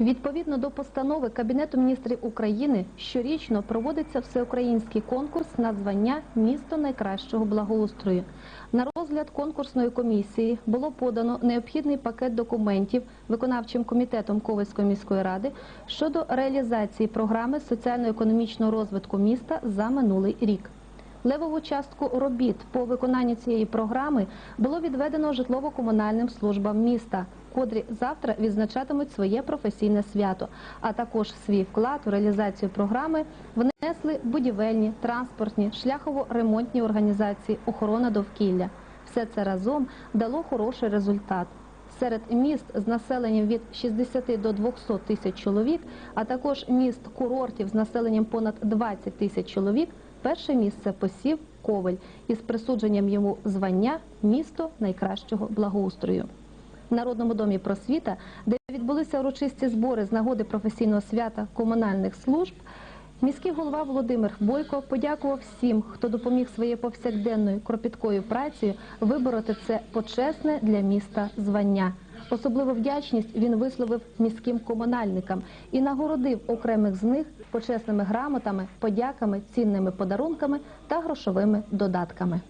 Відповідно до постанови Кабінету міністрів України щорічно проводиться всеукраїнський конкурс на звання місто найкращого благоустрою. На розгляд конкурсної комісії було подано необхідний пакет документів виконавчим комітетом Ковальської міської ради щодо реалізації програми соціально-економічного розвитку міста за минулий рік. Левову частку робіт по виконанню цієї програми було відведено житлово-комунальним службам міста, котрі завтра відзначатимуть своє професійне свято. А також свій вклад у реалізацію програми внесли будівельні, транспортні, шляхово-ремонтні організації, охорона довкілля. Все це разом дало хороший результат. Серед міст з населенням від 60 до 200 тисяч чоловік, а також міст курортів з населенням понад 20 тисяч чоловік, перше місце посів Ковель із присудженням йому звання місто найкращого благоустрою. В Народному домі просвіта, де відбулися урочисті збори з нагоди професійного свята комунальних служб, міський голова Володимир Бойко подякував всім, хто допоміг своєю повсякденною кропіткою працею вибороти це почесне для міста звання. Особливу вдячність він висловив міським комунальникам і нагородив окремих з них почесними грамотами, подяками, цінними подарунками та грошовими додатками.